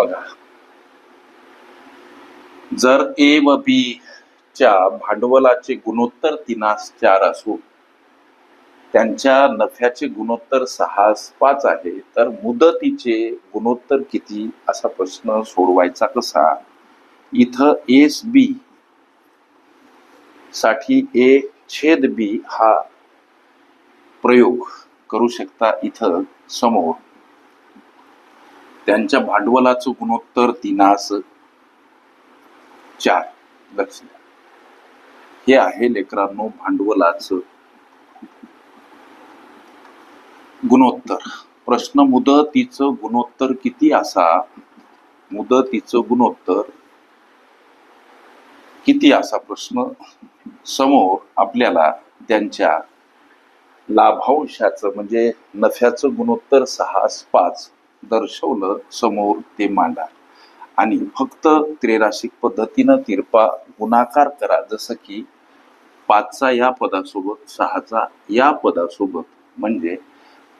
बघा. जर ए व बी च्या भांडवलाचे गुणोत्तर तिनास चार असो त्यांच्या नफ्याचे गुणोत्तर सहा पाच आहे तर मुदतीचे गुणोत्तर किती? असा प्रश्न सोडवायचा कसा? इथं एस बी साठी ए छेद बी हा प्रयोग करू शकता इथं समोर. त्यांच्या भांडवलाचं गुणोत्तर तिनास चार. लक्ष द्या. हे आहे लेकरांनो भांडवलाचं गुणोत्तर. प्रश्न मुदतीचं गुणोत्तर किती असा? मुदतीचं गुणोत्तर किती असा प्रश्न? समोर आपल्याला त्यांच्या लाभांशाचं म्हणजे नफ्याचं गुणोत्तर सहा पाच. दर्शवलं समोर ते मांडा. आणि फक्त त्रेराशिक पद्धतीनं तिरपा गुणाकार करा. जसं की पाचचा या पदासोबत सहाचा या पदासोबत. म्हणजे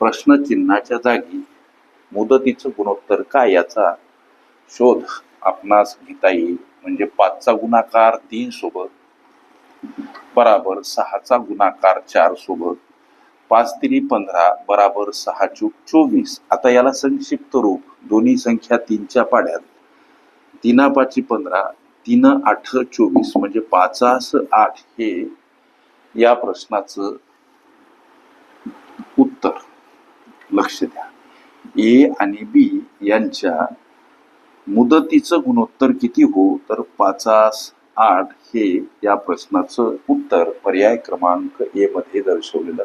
प्रश्नचिन्हाच्या जागी मुदतीचं गुणोत्तर काय याचा शोध आपणास घेता येईल. म्हणजे पाचचा गुणाकार तीन सोबत बराबर सहाचा गुणाकार चार सोबत पाच तिरी पंधरा बराबर सहा चूक चोवीस. आता याला संक्षिप्त रूप. दोन्ही संख्या तीनच्या पाड्यात. तीना पाची पंधरा तीन आठ चोवीस म्हणजे पाचास आठ हे या प्रश्नाचं उत्तर. लक्ष द्या. ए आणि बी यांच्या मुदतीचं गुणोत्तर किती हो? तर पाचास आठ हे या प्रश्नाचं उत्तर. पर्याय क्रमांक ए मध्ये दर्शवलेलं.